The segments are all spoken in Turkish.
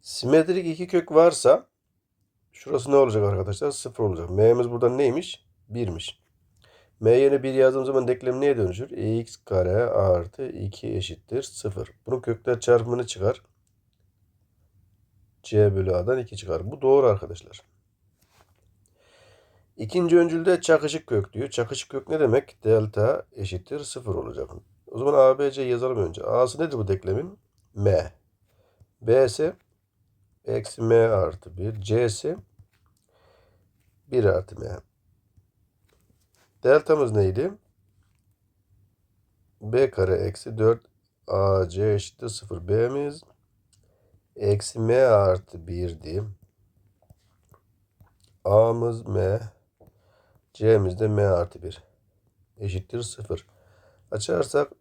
Simetrik iki kök varsa şurası ne olacak arkadaşlar? Sıfır olacak. M'miz burada neymiş? 1'miş. M yerine 1 yazdığım zaman denklem neye dönüşür? x kare artı 2 eşittir 0. Bunun kökler çarpımını çıkar. C bölü A'dan 2 çıkar. Bu doğru arkadaşlar. İkinci öncülde çakışık kök diyor. Çakışık kök ne demek? Delta eşittir 0 olacak. O zaman ABC yazalım önce. A'sı nedir bu denklemin? M. B'si eksi M artı 1. C'si 1 artı M. Deltamız neydi? B kare eksi 4 AC eşittir 0. B'miz eksi M artı 1 diyeyim. A'mız M. C'miz de M artı 1. Eşittir 0. Açarsak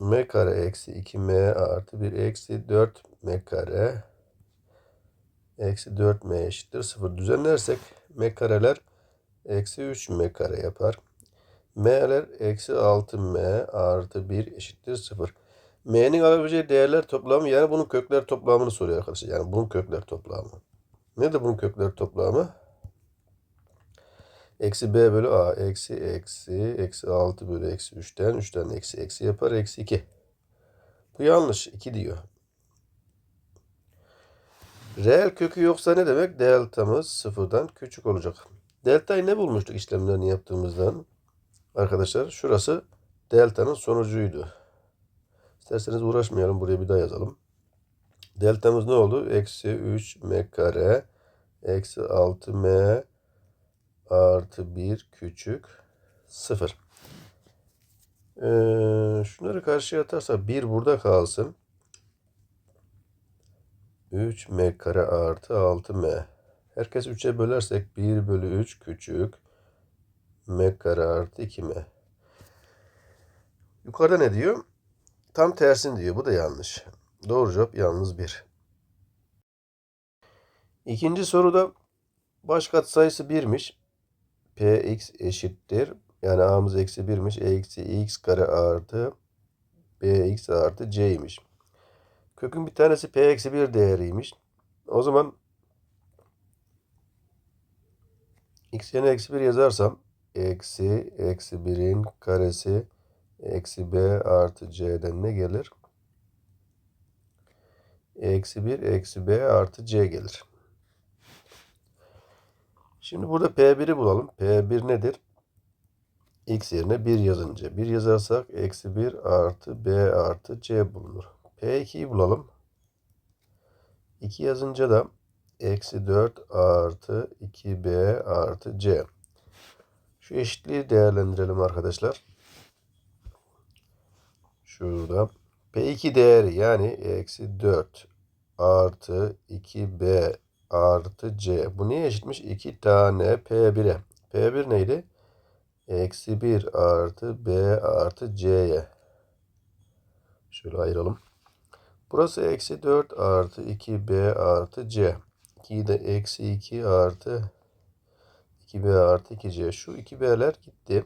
M kare eksi 2M artı 1 eksi 4 M kare eksi 4M eşittir 0. Düzenlersek M kareler eksi 3M kare yapar. M'ler eksi 6M artı 1 eşittir 0. M'nin alabileceği değerler toplamı yani bunun kökler toplamını soruyor arkadaşlar. Yani bunun kökler toplamı. Nedir bunun kökler toplamı? Eksi b bölü a. Eksi eksi. Eksi 6 bölü eksi 3'ten. 3'ten eksi eksi yapar. Eksi 2. Bu yanlış. 2 diyor. Reel kökü yoksa ne demek? Deltamız sıfırdan küçük olacak. Deltayı ne bulmuştuk işlemlerini yaptığımızdan? Arkadaşlar şurası deltanın sonucuydu. İsterseniz uğraşmayalım. Buraya bir daha yazalım. Deltamız ne oldu? Eksi 3 m kare eksi 6 m artı 1 küçük 0. Ee, şunları karşıya atarsa 1 burada kalsın. 3 m kare artı 6 m. Herkes 3'e bölersek 1 bölü 3 küçük m kare artı 2 m. Yukarıda ne diyor? Tam tersini diyor. Bu da yanlış. Doğru cevap yalnız 1. İkinci soruda baş katsayısı 1'miş. Px eşittir. Yani a'mız eksi 1'miş. E eksi x kare artı bx artı c'ymiş. Kökün bir tanesi p eksi 1 değeriymiş. O zaman x yerine eksi 1 yazarsam eksi eksi 1'in karesi eksi b artı c'den ne gelir? Eksi 1 eksi b artı c gelir. Şimdi burada P1'i bulalım. P1 nedir? X yerine 1 yazınca. 1 yazarsak eksi 1 artı B artı C bulunur. P2'yi bulalım. 2 yazınca da eksi 4 artı 2B artı C. Şu eşitliği değerlendirelim arkadaşlar. Şurada. P2 değeri yani eksi 4 artı 2B artı C. Bu neye eşitmiş? 2 tane P1'e. P1 neydi? Eksi 1 artı B artı C'ye. Şöyle ayıralım. Burası eksi 4 artı 2B artı C. 2'yi de eksi 2 artı 2B artı 2C. Şu 2B'ler gitti.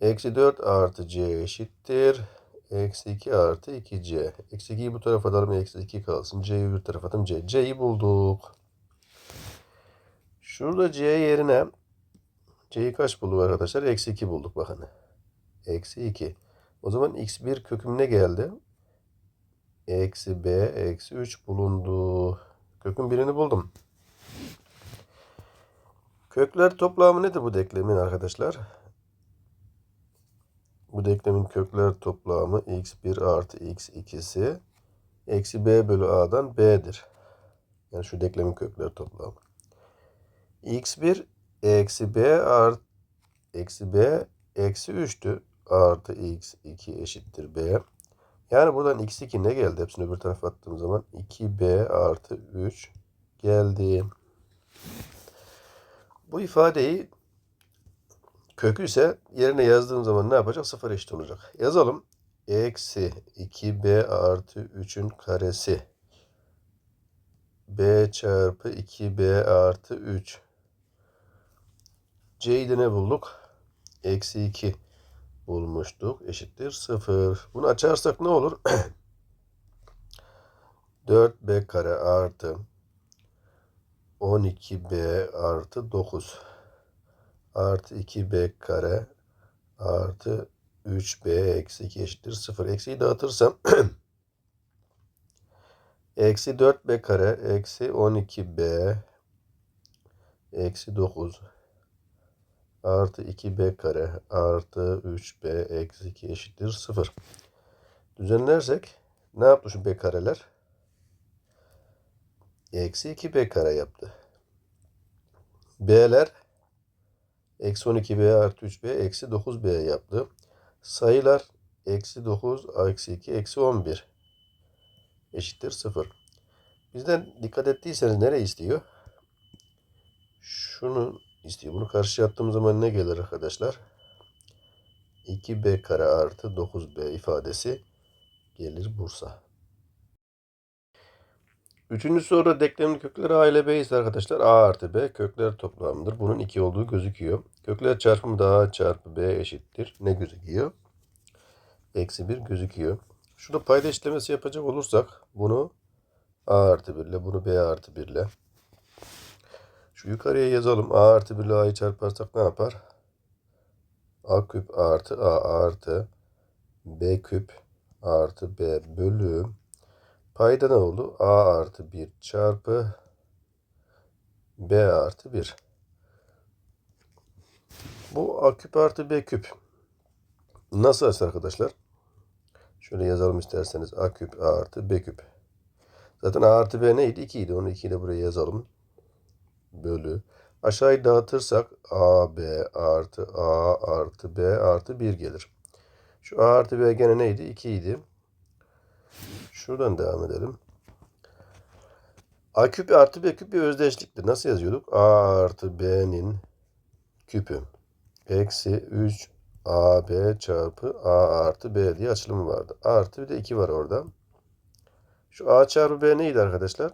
Eksi 4 artı C eşittir. Eksi 2 artı 2C. Eksi 2'yi bu tarafa atalım. Eksi 2 kalsın. C'yi bir tarafa atalım. C. C'yi bulduk. Şurada C yerine C'yi kaç bulduk arkadaşlar? Eksi 2 bulduk bakın. Eksi 2. O zaman x1 köküm ne geldi? Eksi b eksi 3 bulundu. Kökün birini buldum. Kökler toplamı nedir bu denklemin arkadaşlar? Bu denklemin kökler toplamı x1 artı x2'si eksi b bölü a'dan b'dir. Yani şu denklemin kökler toplamı. x1 eksi b artı eksi b eksi 3'tü. Artı x2 eşittir b. Yani buradan x2 ne geldi? Hepsini öbür tarafa attığım zaman 2b artı 3 geldi. Bu ifadeyi kökü ise yerine yazdığım zaman ne yapacak? Sıfır eşit olacak. Yazalım. Eksi 2b artı 3'ün karesi. b çarpı 2b artı 3. C'yi de ne bulduk? Eksi 2 bulmuştuk. Eşittir 0. Bunu açarsak ne olur? 4b kare artı 12b artı 9 artı 2b kare artı 3b eksi 2 eşittir 0. Eksiyi dağıtırsam eksi 4b kare eksi 12b eksi 9 artı 2b kare artı 3b eksi 2 eşittir 0. Düzenlersek ne yaptı şu b kareler? Eksi 2b kare yaptı. b'ler eksi 12b artı 3b eksi 9b yaptı. Sayılar eksi 9 eksi 2 eksi 11 eşittir 0. Bizden dikkat ettiyseniz nereye istiyor? Şunu istiyor. Bunu karşıya attığım zaman ne gelir arkadaşlar? 2b kare artı 9b ifadesi gelir Bursa. Üçüncü soruda denklemin kökleri a ile b ise arkadaşlar a artı b kökler toplamıdır. Bunun 2 olduğu gözüküyor. Kökler çarpımı da a çarpı b eşittir. Ne gözüküyor? Eksi 1 gözüküyor. Şurada payda işlemesi yapacak olursak bunu a artı 1 ile bunu b artı 1 ile şu yukarıya yazalım. a artı 1 ile a'yı çarparsak ne yapar? a küp artı a artı b küp artı b bölü Payda ne oldu? A artı 1 çarpı B artı 1. Bu A küp artı B küp. Nasıl açar arkadaşlar? Şöyle yazalım isterseniz. A küp A artı B küp. Zaten A artı B neydi? 2 idi. Onu 2'yi de buraya yazalım. Bölü. Aşağıyı dağıtırsak A, B artı A artı B artı 1 gelir. Şu A artı B gene neydi? 2 idi. Şuradan devam edelim. A küp artı B küp bir özdeşliktir. Nasıl yazıyorduk? A artı B'nin küpü. Eksi 3 AB çarpı A artı B diye açılımı vardı. A artı bir de 2 var orada. Şu A çarpı B neydi arkadaşlar?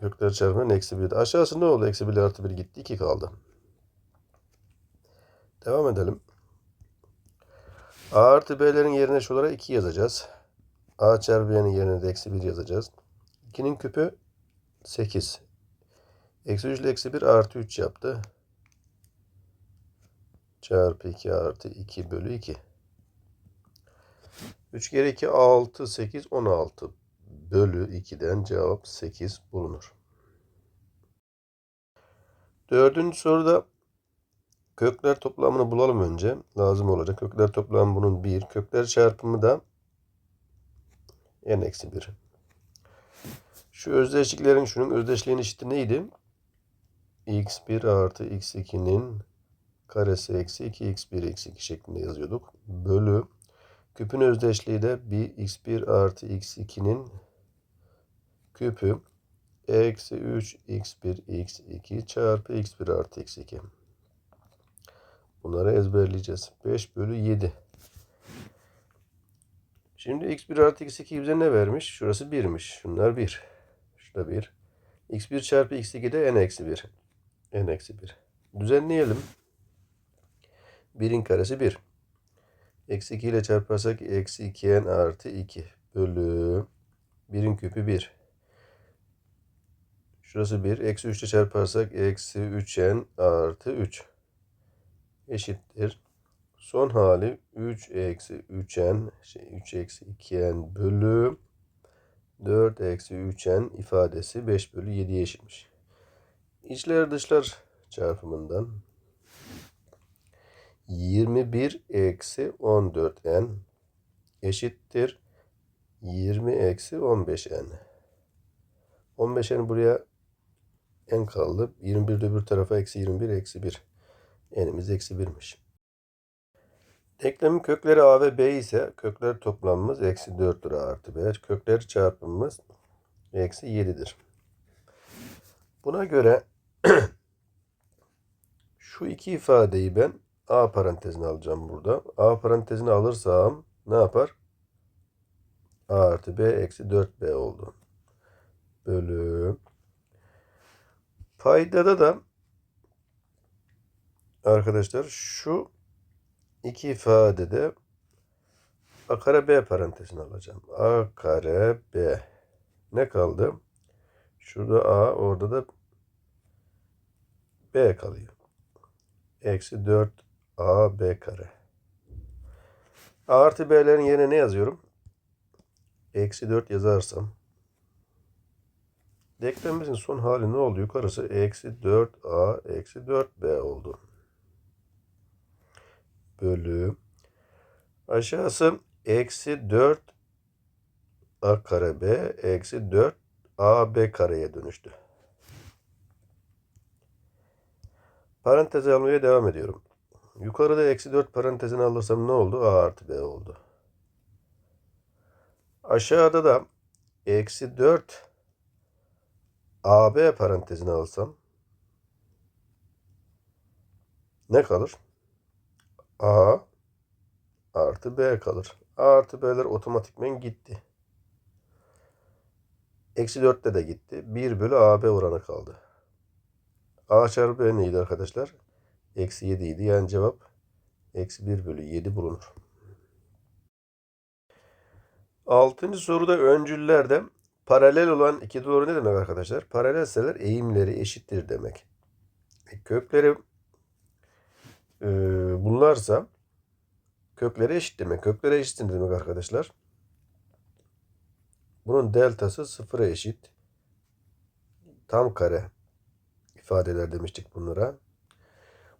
Kökler çarpımının eksi 1'di. Aşağısı ne oldu? Eksi 1 artı 1 gitti. 2 kaldı. Devam edelim. A artı B'lerin yerine şu olarak 2 yazacağız. A çarpı B'nin yerine de eksi 1 yazacağız. 2'nin küpü 8. Eksi 3 ile eksi 1 artı 3 yaptı. Çarpı 2 artı 2 bölü 2. 3 kere 2 6 8 16 bölü 2'den cevap 8 bulunur. Dördüncü soruda kökler toplamını bulalım önce. Lazım olacak. Kökler toplamı bunun 1. Kökler çarpımı da n eksi 1. Şu özdeşliklerin şunun özdeşliğin eşiti neydi? x1 artı x2'nin karesi eksi 2 x1 eksi 2 şeklinde yazıyorduk. Bölü küpün özdeşliği de bir x1 artı x2'nin küpü eksi 3 x1 x2 çarpı x1 artı x2. Bunları ezberleyeceğiz. 5 bölü 7. Şimdi x1 artı x2 bize ne vermiş? Şurası 1'miş. Şunlar 1. Şurada 1. x1 çarpı x2 de n eksi 1. n eksi 1. Düzenleyelim. 1'in karesi 1. Eksi 2 ile çarparsak eksi 2n artı 2 bölü 1'in küpü 1. Şurası 1. Eksi 3 ile çarparsak eksi 3n artı 3 eşittir. Son hali 3 eksi 3n şey 3 eksi 2n bölü 4 eksi 3n ifadesi 5 bölü 7'ye eşitmiş. İçler dışlar çarpımından 21 eksi 14n eşittir 20 eksi 15n. 15n buraya n kaldı. 21 de öbür tarafa eksi 21 eksi 1. n'imiz eksi 1'miş. Denklemin kökleri a ve b ise kökler toplamımız eksi 4'tür a artı b. Kökleri çarpımımız eksi 7'dir. Buna göre şu iki ifadeyi ben a parantezine alacağım burada. a parantezine alırsam ne yapar? a artı b eksi 4b oldu. Bölü paydada da arkadaşlar şu iki ifadede a kare b parantezine alacağım. a kare b Ne kaldı? Şurada A, orada da B kalıyor. Eksi 4 A B kare. A artı B'lerin yerine ne yazıyorum? Eksi 4 yazarsam. Denklemimizin son hali ne oldu? Yukarısı eksi 4A eksi 4B oldu. Bölü. Aşağısı eksi 4 A kare B eksi 4 AB kareye dönüştü. Paranteze almaya devam ediyorum. Yukarıda eksi 4 parantezini alırsam ne oldu? A artı B oldu. Aşağıda da eksi 4 AB parantezini alsam ne kalır? A artı B kalır. A artı B'ler otomatikmen gitti. Eksi 4'te de gitti. 1 bölü AB oranı kaldı. A çarpı B neydi arkadaşlar? Eksi 7 idi. Yani cevap eksi 1 bölü 7 bulunur. Altıncı soruda öncüllerde paralel olan iki doğru ne demek arkadaşlar? Paralelseler eğimleri eşittir demek. E, kökleri e, bunlarsa kökleri eşit demek. Kökleri eşittir demek arkadaşlar. Bunun deltası sıfıra eşit. Tam kare ifadeler demiştik bunlara.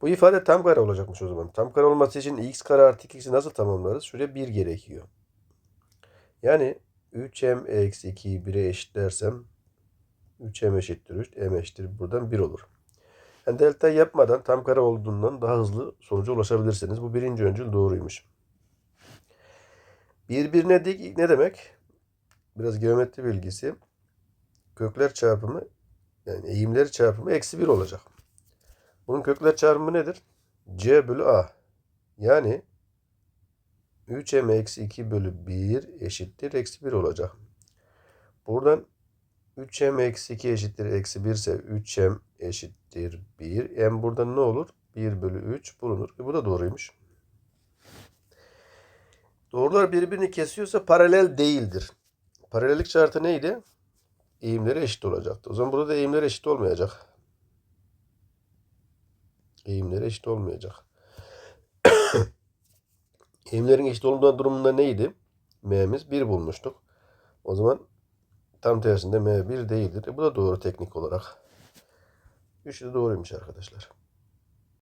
Bu ifade tam kare olacakmış o zaman. Tam kare olması için x kare artı 2x'i nasıl tamamlarız? Şuraya 1 gerekiyor. Yani 3m eksi 2'yi 1'e eşitlersem 3m eşittir 3, m eşittir buradan 1 olur. Yani delta yapmadan tam kare olduğundan daha hızlı sonuca ulaşabilirsiniz. Bu birinci öncül doğruymuş. Birbirine dik ne demek? Biraz geometri bilgisi. Kökler çarpımı yani eğimleri çarpımı eksi 1 olacak. Bunun kökler çarpımı nedir? C bölü A. Yani 3m eksi 2 bölü 1 eşittir eksi 1 olacak. Buradan 3m eksi 2 eşittir eksi 1 ise 3m eşittir 1. M buradan ne olur? 1 bölü 3 bulunur. E bu da doğruymuş. Doğrular birbirini kesiyorsa paralel değildir. Paralellik şartı neydi? Eğimleri eşit olacaktı. O zaman burada da eğimler eşit olmayacak. Eğimleri eşit olmayacak. Eğimlerin eşit olmadığı durumunda neydi? M'miz 1 bulmuştuk. O zaman tam tersinde M 1 değildir. E bu da doğru teknik olarak. Üçü de doğruymuş arkadaşlar.